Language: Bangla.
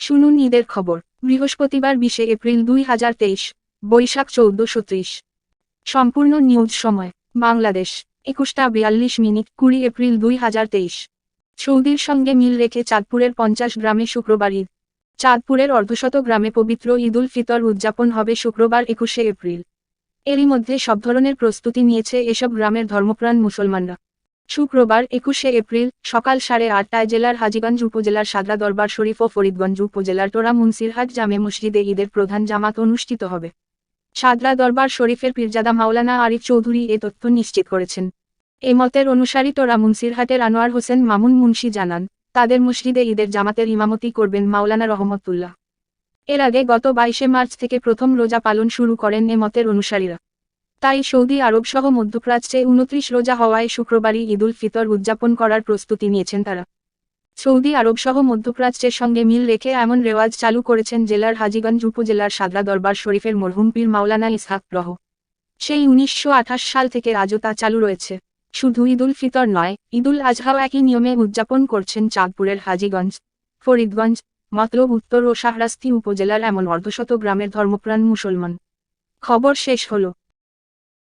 শুনুন ঈদের খবর, বৃহস্পতিবার বিশে এপ্রিল দুই হাজার তেইশ, বৈশাখ চৌদ্দশো ত্রিশ। সম্পূর্ণ নিউজ সময়, বাংলাদেশ, একুশটা বিয়াল্লিশ মিনিট কুড়ি এপ্রিল দুই হাজার তেইশ। সৌদির সঙ্গে মিল রেখে চাঁদপুরের পঞ্চাশ গ্রামে শুক্রবার ঈদ। চাঁদপুরের অর্ধশত গ্রামে পবিত্র ঈদুল ফিতর উদযাপন হবে শুক্রবার একুশে এপ্রিল। এরই মধ্যে সব ধরনের প্রস্তুতি নিয়েছে এসব গ্রামের ধর্মপ্রাণ মুসলমানরা। শুক্রবার একুশে এপ্রিল, সকাল সাড়ে আটটায় জেলার হাজীগঞ্জ উপজেলার সাদরা দরবার শরীফ ও ফরিদগঞ্জ উপজেলার টোরা মুন্সিরহাট জামে মসজিদে ঈদের প্রধান জামাত অনুষ্ঠিত হবে। সাদরা দরবার শরীফের পীরজাদা মাওলানা আরিফ চৌধুরী এ তথ্য নিশ্চিত করেছেন। এ মতের অনুসারী টোরা মুন্সিরহাটের আনোয়ার হোসেন মামুন মুন্সি জানান, তাদের মসজিদে ঈদের জামাতের ইমামতি করবেন মাওলানা রহমতুল্লাহ। এর আগে গত বাইশে মার্চ থেকে প্রথম রোজা পালন শুরু করেন এ মতের অনুসারীরা। তাই সৌদি আরব সহ মধ্যপ্রাচ্যে উনত্রিশ রোজা হওয়ায় শুক্রবারই ঈদুল ফিতর উদযাপন করার প্রস্তুতি নিয়েছেন তারা। সৌদি আরব সহ মধ্যপ্রাচ্যের সঙ্গে মিল রেখে এমন রেওয়াজ চালু করেছেন জেলার হাজিগঞ্জ উপজেলার সাদরা দরবার শরীফের মরহুম পীর মাওলানা ইসহাক রহ। সেই উনিশশো আঠাশ সাল থেকে আজও তা চালু রয়েছে। শুধু ঈদুল ফিতর নয়, ঈদুল আজহাও একই নিয়মে উদযাপন করছেন চাঁদপুরের হাজীগঞ্জ, ফরিদগঞ্জ মতলব উত্তর ও শাহরাস্তি উপজেলার এমন অর্ধশত গ্রামের ধর্মপ্রাণ মুসলমান। খবর শেষ হলো।